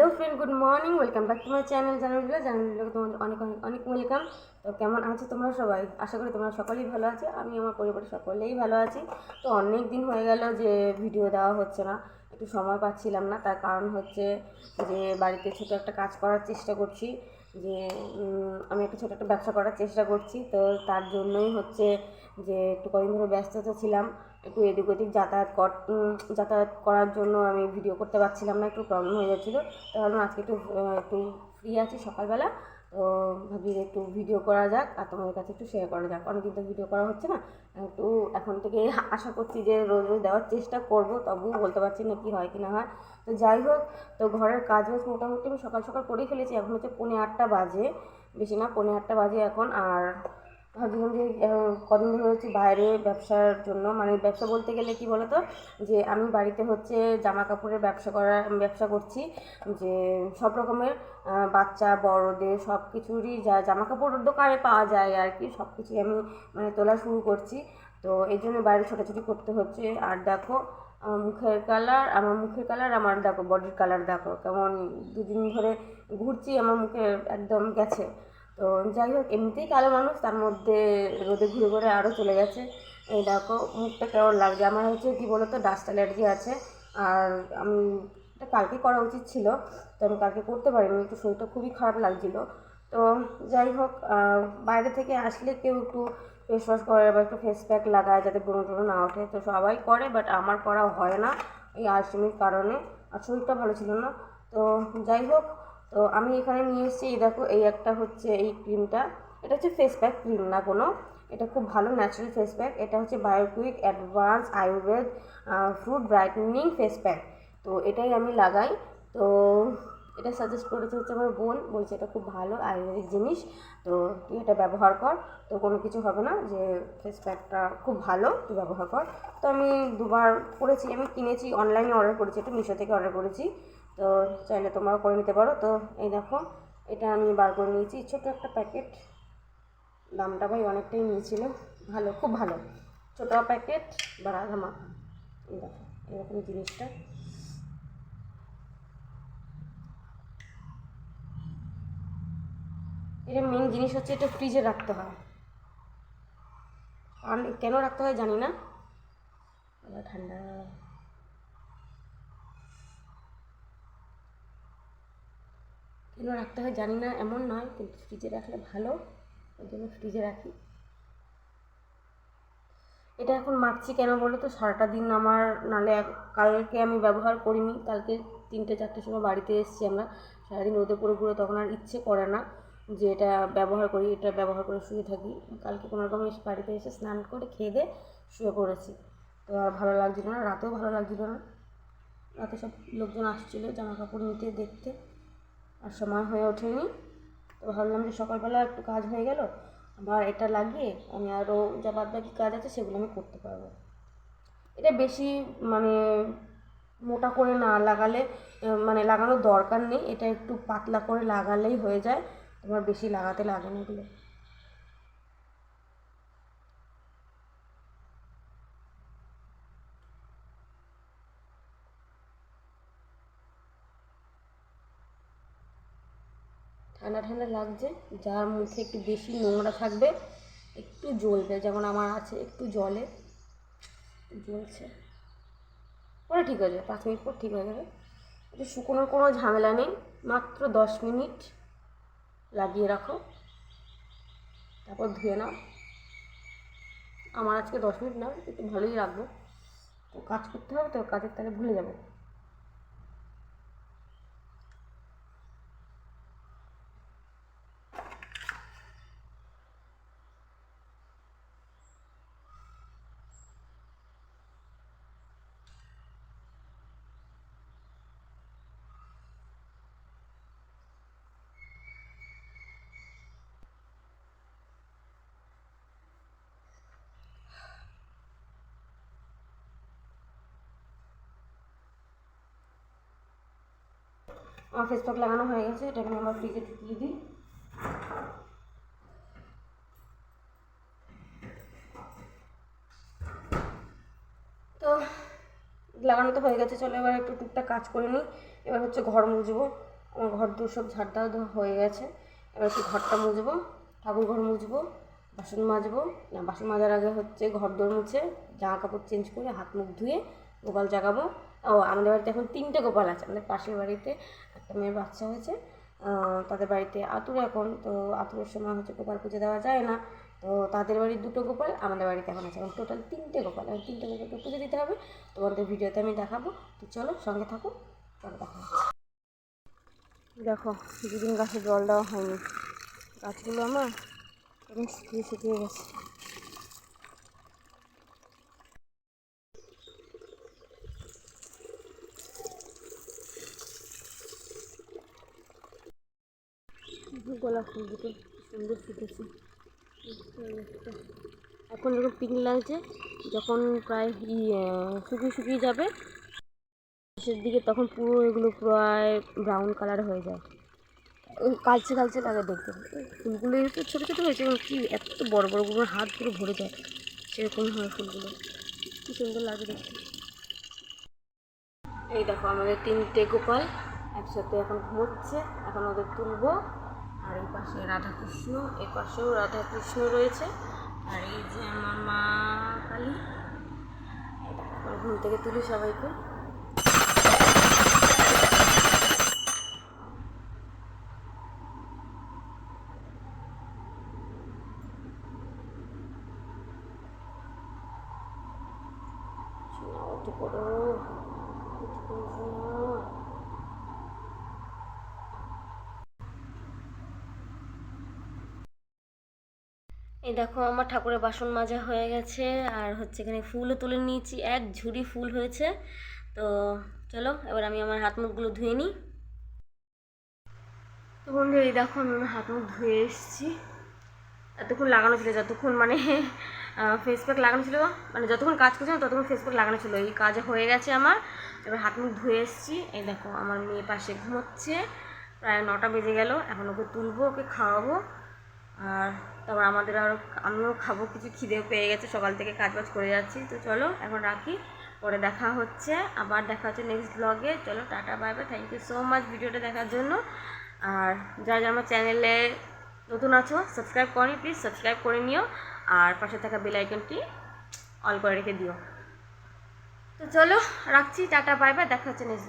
Hello friend, good morning. Welcome back to my channel Janabilla জানাবিল্লাকে তোমাদের অনেক অনেক অনেক ওয়েলকাম। তো কেমন আছো তোমরা সবাই? আশা করি তোমরা সকলেই ভালো আছো। আমি আমার পরিবারের সকলেই ভালো আছি। তো অনেক দিন হয়ে গেল যে ভিডিও দেওয়া হচ্ছে না। একটু সময় পাচ্ছিলাম না। তার কারণ হচ্ছে যে বাড়িতে ছোটো একটা কাজ করার চেষ্টা করছি। যে আমি একটা ছোটো একটা ব্যবসা করার চেষ্টা করছি। তো তার জন্যই হচ্ছে যে একটু কদিন ধরে ব্যস্ততা ছিলাম। একটু এদিক ওদিক যাতায়াত কর যাতায়াত করার জন্য আমি ভিডিও করতে পারছিলাম না, একটু প্রবলেম হয়ে যাচ্ছিল। তো ভাবলাম আজকে একটু একটু ফ্রি আছি সকালবেলা। তো ভাবি একটু ভিডিও করা যাক আর তোমাদের কাছে একটু শেয়ার করা যাক। অনেকদিন তো ভিডিও করা হচ্ছে না। একটু এখন থেকে আশা করছি যে রোজ রোজ দেওয়ার চেষ্টা করব, তবুও বলতে পারছি না কি হয়, কি না হয়। তো যাই হোক, তো ঘরের কাজ বাজ মোটামুটি আমি সকাল সকাল করেই ফেলেছি। এখন হচ্ছে পৌনে আটটা বাজে। বেশি না, পৌনে আটটা বাজে এখন। আর ভাবছিলাম যে কদিন ধরে হচ্ছে বাইরে ব্যবসার জন্য মানে ব্যবসা বলতে গেলে কি বলতো? যে আমি বাড়িতে হচ্ছে জামা কাপড়ের ব্যবসা করা, ব্যবসা করছি, যে সব রকমের বাচ্চা, বড়দের সব কিছুরই যা জামা কাপড়ের দোকানে পাওয়া যায় আর কি, সব কিছুই আমি মানে তোলা শুরু করছি। তো এই জন্য বাইরে ছোটাছুটি করতে হচ্ছে। আর দেখো মুখের কালার, আমার মুখের কালার, আমার দেখো, বডির কালার দেখো, কেমন দুদিন ধরে ঘুরছি, আমার মুখে একদম গেছে। তো যাই হোক, এমনিতেই কালো মানুষ, তার মধ্যে রোদে ঘুরে ঘুরে আরও চলে গেছে। এই দেখো, মুখটা কেমন লাগছে? আমার হচ্ছে কী বলতো, ডাস্ট অ্যালার্জি আছে। আর আমি, এটা কালকে করা উচিত ছিল, তো আমি কালকে করতে পারিনি, একটু শরীরটা খুবই খারাপ লাগছিল। তো যাই হোক বাইরে থেকে আসলে কেউ একটু ফেস ওয়াশ করে বা একটু ফেস প্যাক লাগায় যাতে ব্রণ ট্রণ না ওঠে। তো সবাই করে বাট আমার করা হয় না এই আলসেমির কারণে, আর শরীরটা ভালো ছিল না। তো যাই হোক তো আমি এখানে নিয়ে এসেছি, এই দেখো, এই একটা হচ্ছে এই ক্রিমটা এটা হচ্ছে ফেস প্যাক ক্রিম না কোনো? এটা খুব ভালো ন্যাচারাল ফেস প্যাক এটা হচ্ছে Biotique advance Ayurveda fruit brightening face pack তো এটাই আমি লাগাই। তো এটা সাজেস্ট করেছে হচ্ছে আমার বোন, বলছে এটা খুব ভালো আয়ুর্বেদিক জিনিস। তো তুই এটা ব্যবহার কর। তো কোনো কিছু হবে না যে ফেস প্যাকটা খুব ভালো, তুই ব্যবহার কর। তো আমি দুবার করেছি, আমি কিনেছি অনলাইনে অর্ডার করেছি, এটা মিশো থেকে অর্ডার করেছি। তো চাইলে তোমরাও করে নিতে পারো। তো এই দেখো, এটা আমি বার করে নিয়েছি। ছোটো একটা প্যাকেট। দামটা ভাই অনেকটাই নিয়েছিল। ভালো, খুব ভালো। ছোটো প্যাকেট বা রাধা মাখা এই দেখো, এরকম জিনিসটা। এটা মেন জিনিস হচ্ছে এটা ফ্রিজে রাখতে হয়। আর কেন রাখতে হয় জানি না। ঠান্ডা। কেন রাখতে হয়, জানি না, এমন নয়, কিন্তু ফ্রিজে রাখলে ভালো। ওই জন্য ফ্রিজে রাখি। এটা এখন মাখছি কেন বলো তো? সারাটা দিন আমার নালে কালকে আমি ব্যবহার করিনি, কালকে তিনটে, চারটের সময় বাড়িতে এসেছি আমরা। সারাদিন রোদে পড়ে ঘুরে, তখন আর ইচ্ছে করে না যে এটা ব্যবহার করি, এটা ব্যবহার করে শুয়ে থাকি। কালকে কোনো রকম এসে বাড়িতে এসে স্নান করে, খেয়ে দিয়ে শুয়ে পড়েছি। তো আর ভালো লাগছিল না, রাতেও ভালো লাগছিল না। রাতে সব লোকজন আসছিল জামা কাপড় নিতে, দেখতে। আর সময় হয়ে ওঠেনি। তো ভাবলাম যে সকালবেলা একটু কাজ হয়ে গেল, আবার এটা লাগিয়ে আমি আরও যা বাদ বাকি কাজ আছে সেগুলো আমি করতে পারব। এটা বেশি মানে মোটা করে না লাগালে মানে লাগানোর দরকার নেই, এটা একটু পাতলা করে লাগালেই হয়ে যায়, তোমার বেশি লাগাতে লাগে না এগুলো। ঠান্ডা ঠান্ডা লাগছে, যার মুখে একটু বেশি নোংরা থাকবে, একটু জ্বলবে, যেমন আমার আছে একটু জলে, জ্বলছে। পরে ঠিক হয়ে যাবে, পাঁচ মিনিট পর ঠিক হয়ে যাবে। এটা শুকোনোর কোনো ঝামেলা নেই, মাত্র দশ মিনিট লাগিয়ে রাখো। তারপর ধুয়ে নাও। আমার আজকে দশ মিনিট না, একটু ভালোই রাখব তো কাজ করতে হবে, তো কাজের তাহলে ভুলে যাব। আমার ফেস প্যাক লাগানো হয়ে গেছে এটা আমি আমার ফ্রিজে ঢুকিয়ে দিই। তো লাগানো তো হয়ে গেছে, চলো এবার একটু টুকটাক কাজ করে নিই। এবার হচ্ছে ঘর মুছবো। আমার ঘর দূর সব ঝাড় হয়ে গেছে। এবার একটু ঘরটা মুছবো, ঠাকুর ঘর মুছবো, বাসন মাজবো। না, বাসন মাজার আগে হচ্ছে ঘর দোর মুছে, জামা কাপড় চেঞ্জ করে হাত মুখ ধুয়ে গোপাল জাগাবো ও, আমাদের বাড়িতে এখন তিনটে গোপাল আছে, আমাদের পাশের বাড়িতে একটা মেয়ের বাচ্চা হয়েছে তাদের বাড়িতে আতুর এখন, তো আতুরের সময় হচ্ছে গোপাল পুজো দেওয়া যায় না, তো তাদের বাড়ির দুটো গোপাল, আমাদের বাড়িতে এখন আছে, এখন টোটাল তিনটে গোপাল, এখন তিনটে গোপালকে পুজো দিতে হবে, তোমাদের ভিডিওতে আমি দেখাবো, তো চলো সঙ্গে থাকো, চলো দেখা। দেখো, দুদিন গাছে জল দেওয়া হয়নি, গাছগুলো আমার এখন শুকিয়ে শুকিয়ে গেছে ফুল দুটো সুন্দর ফুটেছে। এখন যখন পিঙ্ক লাগছে, যখন প্রায় শুকিয়ে শুকিয়ে যাবে, শেষের দিকে তখন পুরো এগুলো প্রায় ব্রাউন কালার হয়ে যায়। কালচে কালচে লাগে দেখতে। ফুলগুলো একটু ছোটো ছোটো হয়েছে এবং কি এত বড় বড়গুলো হাত পুরো ভরে যায়। সেরকম হয় ফুলগুলো। কি সুন্দর লাগে দেখতে। এই দেখো, আমাদের তিনটে গোপাল একসাথে এখন ঘুমোচ্ছে, এখন ওদের তুলবো। পাশে রাধাকৃষ্ণ এই পাশেও রাধাকৃষ্ণ রয়েছে। আর এই যে আমার মা কালী ঘুম থেকে তুলি সবাইকে। শোনা। এই দেখো আমার ঠাকুরের বাসন মাজা হয়ে গেছে, আর হচ্ছে এখানে ফুলও তুলে নিয়েছি, এক ঝুড়ি ফুল হয়েছে। তো চলো, এবার আমি আমার হাত মুখগুলো ধুয়ে নিই। তো বন্ধু, এই দেখো আমি আমার হাত মুখ ধুয়ে এসেছি। এতক্ষণ লাগানো ছিল, যতক্ষণ মানে ফেস প্যাক লাগানো ছিল মানে যতক্ষণ কাজ করছিলাম ততক্ষণ ফেস প্যাক লাগানো ছিল। এই কাজ হয়ে গেছে আমার। এবার হাত মুখ ধুয়ে এসেছি। এই দেখো, আমার মেয়ে পাশে ঘুমোচ্ছে। প্রায় নটা বেজে গেল, এখন ওকে তুলবো, ওকে খাওয়াবো। আর তারপর আমাদের আরও আমিও খাব, কিছু খিদে পেয়ে গেছে, সকাল থেকে কাজ বাজ করে যাচ্ছি। তো চলো, এখন রাখি, পরে দেখা হচ্ছে, আবার দেখা হচ্ছে নেক্সট ব্লগে চলো, tata bye thank you so much ভিডিওটা দেখার জন্য। আর যারা যারা আমার চ্যানেলে নতুন আছো সাবস্ক্রাইব করনি প্লিজ সাবস্ক্রাইব করে নিও। আর পাশে থাকা বেল আইকনটি অল করে রেখে দিও। তো চলো, রাখছি, টাটা বাই দেখা হচ্ছে নেক্সট